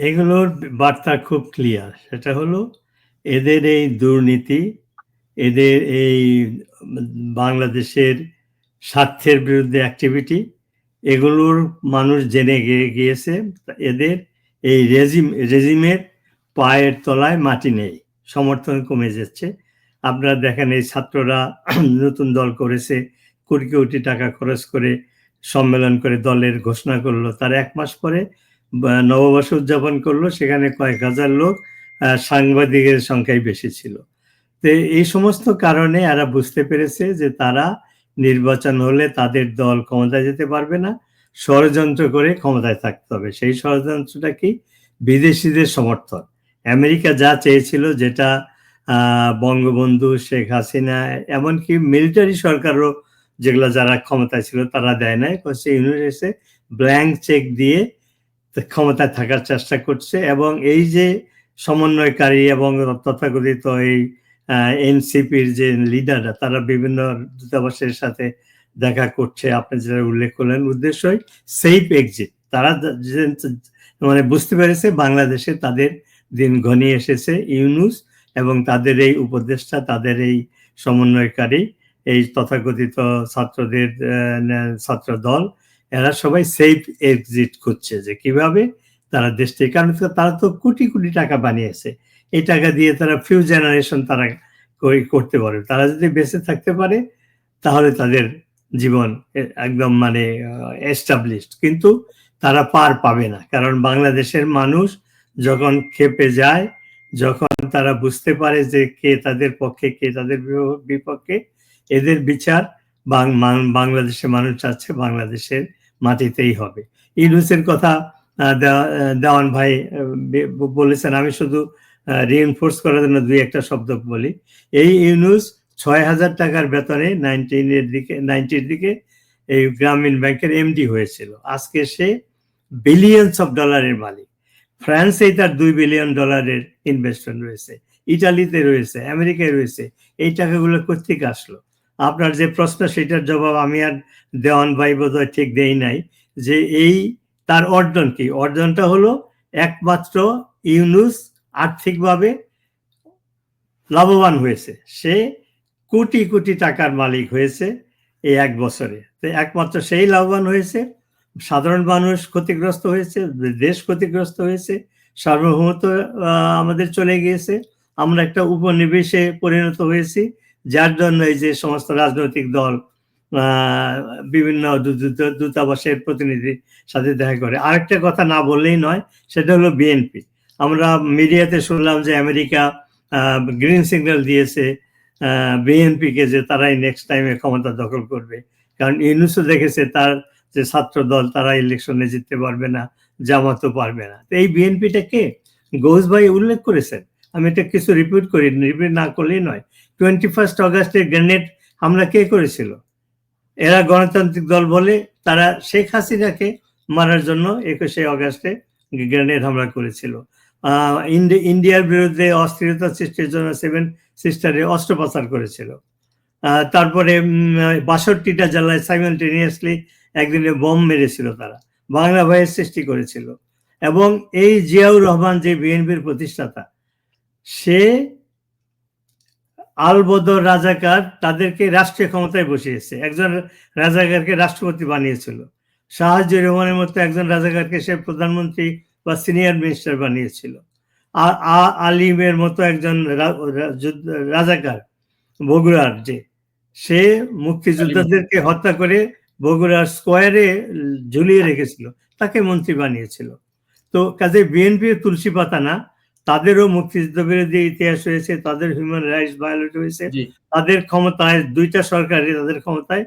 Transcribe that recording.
এগুলোর বার্তা খুব ক্লিয়ার সেটা হলো, এদের এই দুর্নীতি, এদের এই বাংলাদেশের স্বার্থের বিরুদ্ধে অ্যাক্টিভিটি এগুলোর মানুষ জেনে গিয়ে- গিয়েছে, এদের এই রেজিম রেজিমের পায়ের তলায় মাটি নেই, সমর্থন কমে যাচ্ছে। আপনারা দেখেন এই ছাত্ররা নতুন দল করেছে, কোটি কোটি টাকা খরচ করে সম্মেলন করে দলের ঘোষণা করল। তার এক মাস পরে নববর্ষ উদযাপন করল। সেখানে কয়েক হাজার লোক সাংবাদিকের সংখ্যাই বেশি ছিল। তো এই সমস্ত কারণে এরা বুঝতে পেরেছে যে তারা নির্বাচন হলে তাদের দল ক্ষমতায় যেতে পারবে না। ষড়যন্ত্র করে ক্ষমতায় থাকতে হবে। সেই ষড়যন্ত্রটা কি? বিদেশিদের সমর্থন। আমেরিকা যা চেয়েছিল যেটা বঙ্গবন্ধু, শেখ হাসিনা, এমনকি মিলিটারি সরকারও যেগুলো যারা ক্ষমতায় ছিল তারা দেয় নাই। সে ইউনিভার্সে ব্ল্যাঙ্ক চেক দিয়ে ক্ষমতায় থাকার চেষ্টা করছে এবং এই যে সমন্বয়কারী এবং তথাকথিত এই এনসিপির যে লিডাররা, তারা বিভিন্ন দূতাবাসের সাথে দেখা করছে। আপনি যেটা উল্লেখ করলেন উদ্দেশ্যই সেফ এক্সিট তারা মানে বুঝতে পেরেছে বাংলাদেশে তাদের দিন ঘনিয়ে এসেছে ইউনুস এবং তাদের এই উপদেষ্টা, তাদের এই সমন্বয়কারী। এই তথাকথিত ছাত্রদের ছাত্র দল এরা সবাই সেফ এক্সিট খুঁজছে যে কীভাবে তারা দেশ থেকে কারণ তারা তো কোটি কোটি টাকা বানিয়েছে। এই টাকা দিয়ে তারা ফিউ জেনারেশন তারা করতে পারে। তারা যদি বেঁচে থাকতে পারে, তাহলে তাদের জীবন একদম মানে এস্টাবলিশড কিন্তু তারা পার পাবে না, কারণ বাংলাদেশের মানুষ যখন খেপে যায়, যখন তারা বুঝতে পারে যে কে তাদের পক্ষে, কে তাদের বিপক্ষে এদের বিচার বাংলাদেশের মানুষ চাচ্ছে বাংলাদেশের মাটিতেই হবে। ইউনুসের কথা দেওয়া- দেওয়ান ভাই বলেছেন, আমি শুধু রিএনফোর্স করার জন্য দুই একটা শব্দ বলি। এই ইউনুস ছয় হাজার টাকার বেতনে নাইনটিনের দিকে নাইনটির দিকে এই গ্রামীণ ব্যাংকের এমডি হয়েছিল। আজকে সে বিলিয়নস অফ ডলারের মালিক। ফ্রান্সেই তার দুই বিলিয়ন ডলারের ইনভেস্টমেন্ট রয়েছে। ইটালিতে রয়েছে, আমেরিকায় রয়েছে। এই টাকাগুলো কোথেকে আসলো? আপনার যে প্রশ্ন, সেটার জবাব আমি আর দেওয়ান ভাই বোধহয় ঠিক দেই নাই, যে এই তার অর্জন কি? অর্জনটা হলো একমাত্র ইউনুস আর্থিকভাবে লাভবান হয়েছে। সে কোটি কোটি টাকার মালিক হয়েছে এই এক বছরে। তো একমাত্র সেই লাভবান হয়েছে, সাধারণ মানুষ ক্ষতিগ্রস্ত হয়েছে, দেশ ক্ষতিগ্রস্ত হয়েছে, সার্বভৌমত্ব আমাদের চলে গিয়েছে। আমরা একটা উপনিবেশে পরিণত হয়েছি যার জন্য এই যে সমস্ত রাজনৈতিক দল বিভিন্ন দূতাবাসের প্রতিনিধির সাথে দেখা করে। আরেকটা কথা না বললেই নয়, সেটা হলো বিএনপি আমরা মিডিয়াতে শুনলাম যে আমেরিকা গ্রিন সিগন্যাল দিয়েছে বিএনপিকে যে তারাই নেক্সট টাইমে ক্ষমতা দখল করবে। কারণ ইউনুসও দেখেছে তার যে ছাত্র দল, তারা ইলেকশনে জিততে পারবে না, জামাতও পারবে না। তো এই বিএনপিটা কে? ঘোষ ভাই উল্লেখ করেছেন। আমি এটা কিছু রিপিট করি রিপিট না করলেই নয়। টোয়েন্টি ফার্স্ট অগাস্টের গ্রেনেড হামলা কে করেছিল? এরা গণতান্ত্রিক দল বলে তারা শেখ হাসিনাকে মারার জন্য একুশে অগাস্টে গ্রেনেড হামলা করেছিল। ইন্ডিয়ার বিরুদ্ধে অস্থিরতা সৃষ্টির জন্য সেভেন সিস্টারে অস্ত্রোপচার করেছিল। তারপরে বাষট্টিটা জেলায় সাইমেন্টেনিয়াসলি একদিনে বোম মেরেছিল তারা। বাংলা ভয়ের সৃষ্টি করেছিল। এবং এই জিয়াউর রহমান যে বিএনপির প্রতিষ্ঠাতা, সে আলবদর রাজাকার তাদেরকে রাষ্ট্রীয় ক্ষমতায় বসিয়েছে। একজন রাজাকারকে রাষ্ট্রপতি বানিয়েছিল। শাহজুর রহমানের মতো একজন রাজাকারকে সে প্রধানমন্ত্রী বা সিনিয়র মিনিস্টার বানিয়েছিল। আলিমের মতো একজন রাজাকার বগুড়ার যে, সে মুক্তিযোদ্ধাদেরকে হত্যা করে বগুড়ার স্কোয়ারে ঝুলিয়ে রেখেছিল। তাকে মন্ত্রী বানিয়েছিল। তো কাজে বিএনপি তুলসী পাতা না। তাদেরও মুক্তিযুদ্ধ বিরোধী ইতিহাস রয়েছে তাদের হিউম্যান রাইটস ভায়োলেট হয়েছে। তাদের ক্ষমতায় দুইটা সরকারই তাদের ক্ষমতায়।